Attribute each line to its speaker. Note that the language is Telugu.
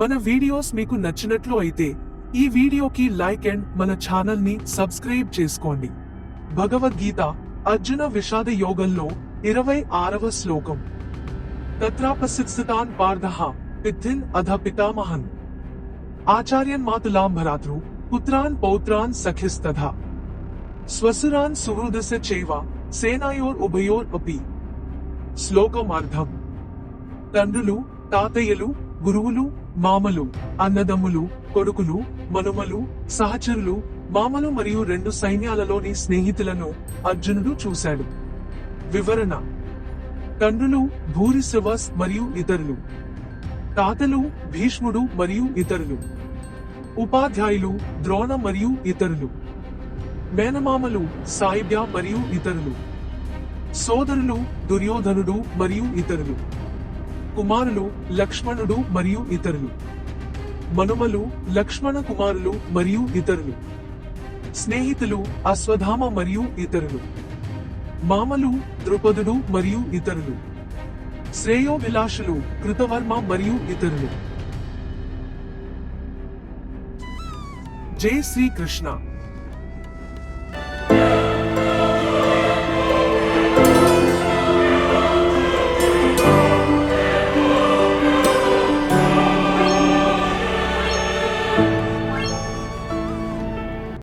Speaker 1: మన వీడియోస్ మీకు నచ్చినట్లు అయితే ఈ వీడియోకి లైక్ అండ్ మన ఛానల్ని సబ్స్క్రైబ్ చేసుకోండి. భగవద్గీత అర్జున విషాద యోగంలో ఇరవై ఆరవ శ్లోకం. తత్రాపసిత్సితాన్ పార్థః పిథిన్ అధ పితామహన్. ఆచార్యన్ మాతులాం భరాతృ పుత్రాన్ పౌత్రాన్ సఖిస్తథ. స్వసురాన్ సుహృదస చేవ సేనాయోర్ ఉభయోర్ అపి. శ్లోకమార్థం. తండ్రులు తాతయ్యలు గురువులు మామలు అన్నదమ్ములు కొడుకులు మనుమలు సహచరులు మామలు మరియు రెండు సైన్యాలలోని స్నేహితులను అర్జునుడు చూశాడు. వివరణ. తండ్రులు భూరిశ్రవాస్ మరియు ఇతరులు. తాతలు భీష్ముడు మరియు ఇతరులు. ఉపాధ్యాయులు ద్రోణ మరియు ఇతరులు. మేనమామలు సాయిబ్య మరియు ఇతరులు. సోదరులు దుర్యోధనుడు మరియు ఇతరులు. కుమారులు లక్ష్మణుడు మరియు ఇతరులు. మనుమలు లక్ష్మణ కుమారులు మరియు ఇతరులు. స్నేహితులు అశ్వధామ మరియు ఇతరులు. మామలు ద్రుపదుడు మరియు ఇతరులు. శ్రేయోభిలాషులు కృతవర్మ మరియు ఇతరులు. జై శ్రీకృష్ణ.